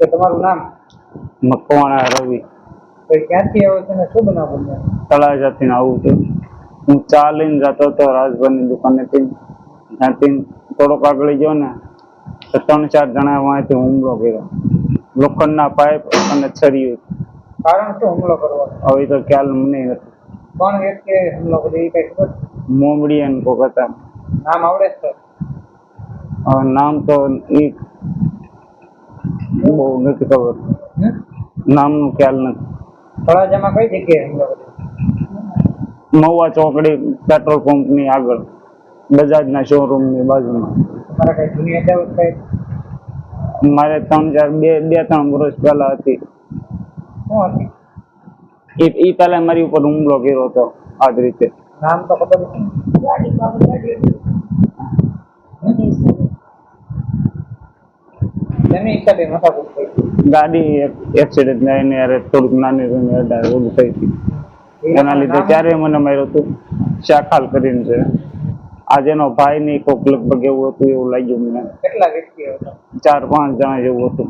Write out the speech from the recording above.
કે તમારું નામ? મકવાણા રવિ. તો ક્યાંથી આવો છો ને શું બનાવો તળાજાથી આવું છું. હું ચા લઈને જતો હતો રાજભરની દુકાનેથી. ત્યાંથી થોડોક આગળ ગયો ને તો ત્રણ ચાર જણા વાંચી હુમલો કર્યો. લોખંડના પાઇપ અને છરીઓ. કારણ શું હુમલો કરવાનો હવે તો ખ્યાલ મને નથી. કોણ વ્યક્તિએ હુમલો કર્યો? એ કઈ ખબર? મોમડી અને કોક હતા. નામ આવડે છે? નામ તો એ બહુ નથી ખબર. નામનું ખ્યાલ નથી. તળાજામાં કઈ જગ્યાએ મહુવા ચોકડી પેટ્રોલ પંપની આગળ બજાજના શોરૂમની બાજુમાં. મારે ત્રણ ચાર બે બે ત્રણ વર્ષ પહેલા હતી. એ એ પહેલા મારી ઉપર હુમલો કર્યો હતો આ જ રીતે. નામ તો ખબર એની હિસાબે માથાકૂટ થઈ ગાડી એક્સિડન્ટ થઈને યારે થોડુંક નાની ઓલું થઈ હતી એના લીધે ત્યારે મને માર્યો હતું શાખાલ કરીને છે. આજે એનો ભાઈ ની કોક લગભગ એવું હતું એવું લાગ્યું મને. કેટલા વ્યક્તિ હતા? ચાર પાંચ જણા જેવું હતું.